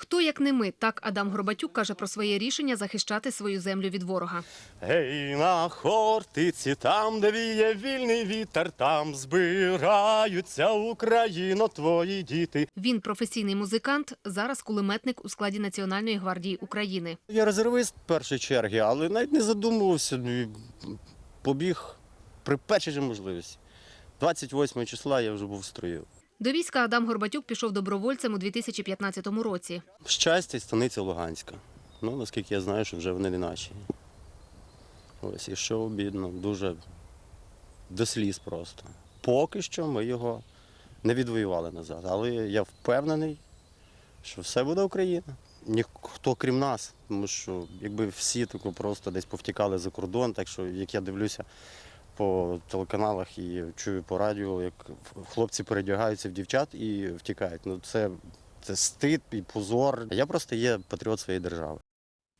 Хто як не ми, так Адам Горбатюк каже про своє рішення захищати свою землю від ворога. Гей, на хортиці, там, де віє вільний вітер, там збираються Україно, твої діти. Він професійний музикант, зараз кулеметник у складі Національної гвардії України. Я резервист першої черги, але навіть не задумувався. ну, і Побіг при першій же можливості. 28 числа я вже був в строю. До війська Адам Горбатюк пішов добровольцем у 2015 році. Щастя, станиця Луганська. Ну, наскільки я знаю, що вже вони не наші. Ось, що обідно, дуже до сліз просто. Поки що ми його не відвоювали назад. Але я впевнений, що все буде Україна. Ніхто крім нас, тому що якби всі просто десь повтікали за кордон, так що як я дивлюся по телеканалах і чую по радіо, як хлопці передягаються в дівчат і втікають. Ну це, це стид і позор. Я просто є патріот своєї держави.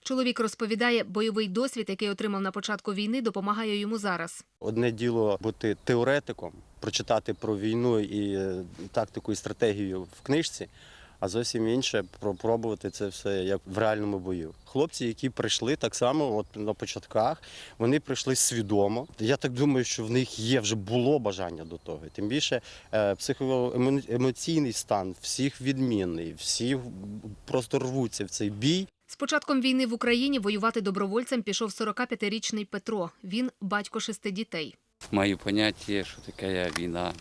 Чоловік розповідає, бойовий досвід, який отримав на початку війни, допомагає йому зараз. Одне діло бути теоретиком, прочитати про війну і тактику і стратегію в книжці, а зовсім інше пробувати це все як в реальному бою. Хлопці, які прийшли так само, от на початках, вони прийшли свідомо. Я так думаю, що в них є вже було бажання до того. Тим більше е, психоемоційний стан всіх відмінний, всі просто рвуться в цей бій. З початком війни в Україні воювати добровольцем пішов 45-річний Петро. Він батько шести дітей. Маю поняття, що таке війна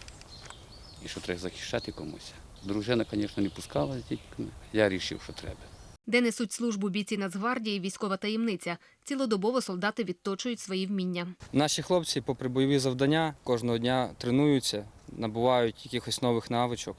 і що треба захищати комусь. Дружина, звісно, не пускала з дітьми. Я вирішив, що треба. Де несуть службу бійці Нацгвардії, військова таємниця. Цілодобово солдати відточують свої вміння. Наші хлопці, попри бойові завдання, кожного дня тренуються, набувають якихось нових навичок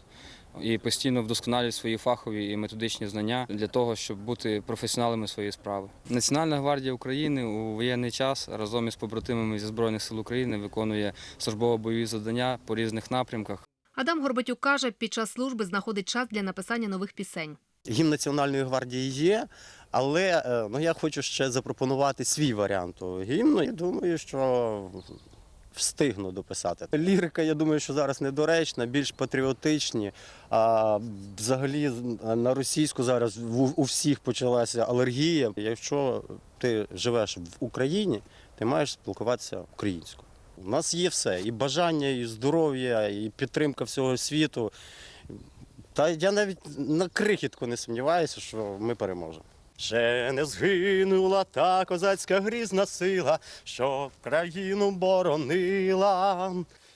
і постійно вдосконалюють свої фахові і методичні знання для того, щоб бути професіоналами своєї справи. Національна гвардія України у воєнний час разом із побратимами зі Збройних сил України виконує службово-бойові завдання по різних напрямках. Адам Горбатюк каже, під час служби знаходить час для написання нових пісень. Гімн Національної гвардії є, але е, ну, я хочу ще запропонувати свій варіант гімну. Я думаю, що встигну дописати. Лірика, я думаю, що зараз недоречна, більш патріотичні. А взагалі на російську зараз у, у всіх почалася алергія. Якщо ти живеш в Україні, ти маєш спілкуватися українською. У нас є все: і бажання, і здоров'я, і підтримка всього світу. Та я навіть на крихітку не сумніваюся, що ми переможемо. Ще не згинула та козацька грізна сила, що країну боронила.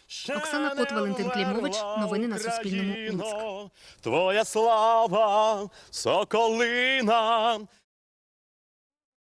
Ще Оксана Кот, Валентин Клімович. Новини на Суспільному. Україно, Твоя слава, соколина,